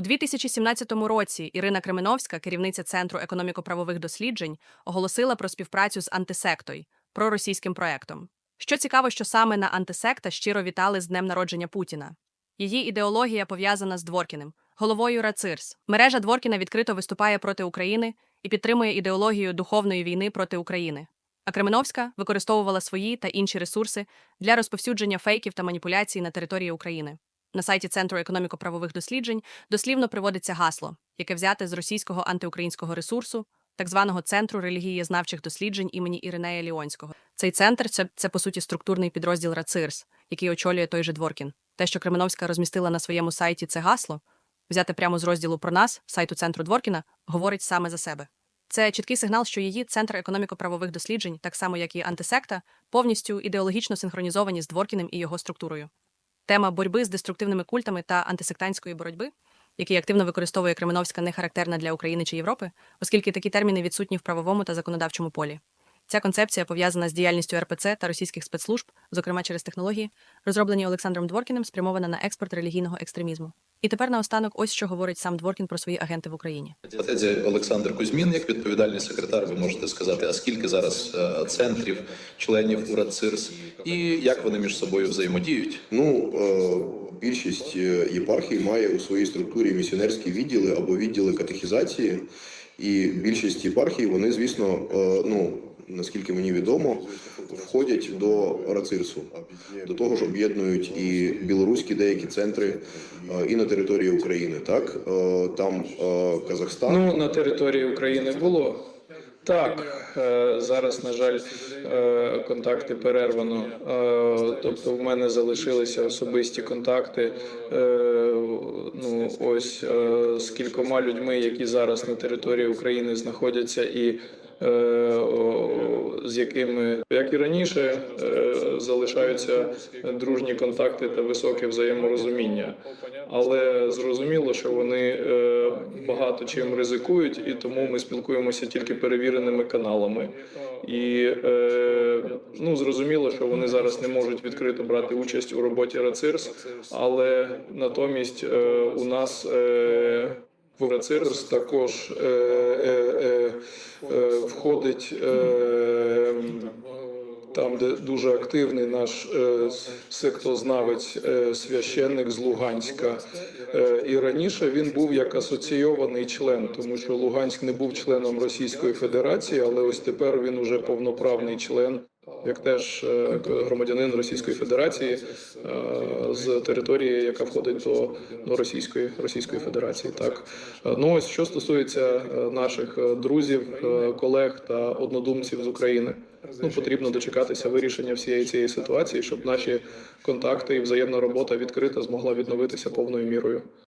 У 2017 році Ірина Кременовська, керівниця Центру економіко-правових досліджень, оголосила про співпрацю з антисектой, проросійським проектом. Що цікаво, що саме на антисекта щиро вітали з днем народження Путіна. Її ідеологія пов'язана з Дворкіним, головою Рацирс. Мережа Дворкіна відкрито виступає проти України і підтримує ідеологію духовної війни проти України. А Кременовська використовувала свої та інші ресурси для розповсюдження фейків та маніпуляцій на території України. На сайті Центру економіко-правових досліджень дослівно приводиться гасло, яке взяте з російського антиукраїнського ресурсу, так званого центру релігієзнавчих досліджень імені Іринея Ліонського. Цей центр це, це по суті структурний підрозділ РАЦИРС, який очолює той же Дворкін. Те, що Кременовська розмістила на своєму сайті це гасло, взяте прямо з розділу про нас, сайту центру Дворкіна, говорить саме за себе. Це чіткий сигнал, що її центр економіко-правових досліджень, так само як і антисекта, повністю ідеологічно синхронізовані з Дворкіним і його структурою. Тема боротьби з деструктивними культами та антисектантської боротьби, які активно використовує Кременовська, не характерна для України чи Європи, оскільки такі терміни відсутні в правовому та законодавчому полі. Ця концепція пов'язана з діяльністю РПЦ та російських спецслужб, зокрема через технології, розроблені Олександром Дворкіним, спрямована на експорт релігійного екстремізму. І тепер наостанок, ось що говорить сам Дворкін про свої агенти в Україні. Отець Олександр Кузьмін, як відповідальний секретар, ви можете сказати, а скільки зараз е, центрів, членів УРАЦИРС і як вони між собою взаємодіють? Ну, е, більшість е, єпархій має у своїй структурі місіонерські відділи або відділи катехізації. І більшість єпархій, вони, звісно, ну наскільки мені відомо, входять до рацирсу, до того ж об'єднують і білоруські деякі центри е, і на території України. Так Е, там е, Казахстан. Ну, на території України було. Так, зараз, на жаль, контакти перервано. Тобто, в мене залишилися особисті контакти. Ну, ось з кількома людьми, які зараз на території України знаходяться, і з якими, як і раніше, е, залишаються дружні контакти та високе взаєморозуміння. Але зрозуміло, що вони е, багато чим ризикують, і тому ми спілкуємося тільки перевіреними каналами. І е, ну зрозуміло, що вони зараз не можуть відкрито брати участь у роботі РАЦИРС, але натомість е, у нас е, також е, е, е, е, входить. Е, там, де дуже активний наш е, сектознавець, е, священник з Луганська. Е, і раніше він був як асоційований член, тому що Луганськ не був членом Російської Федерації, але ось тепер він уже повноправний член. Як теж е, громадянин Російської Федерації е, з території, яка входить до, до Російської Російської Федерації, так ну ось що стосується е, наших друзів, колег та однодумців з України, ну потрібно дочекатися вирішення всієї цієї ситуації, щоб наші контакти і взаємна робота відкрита змогла відновитися повною мірою.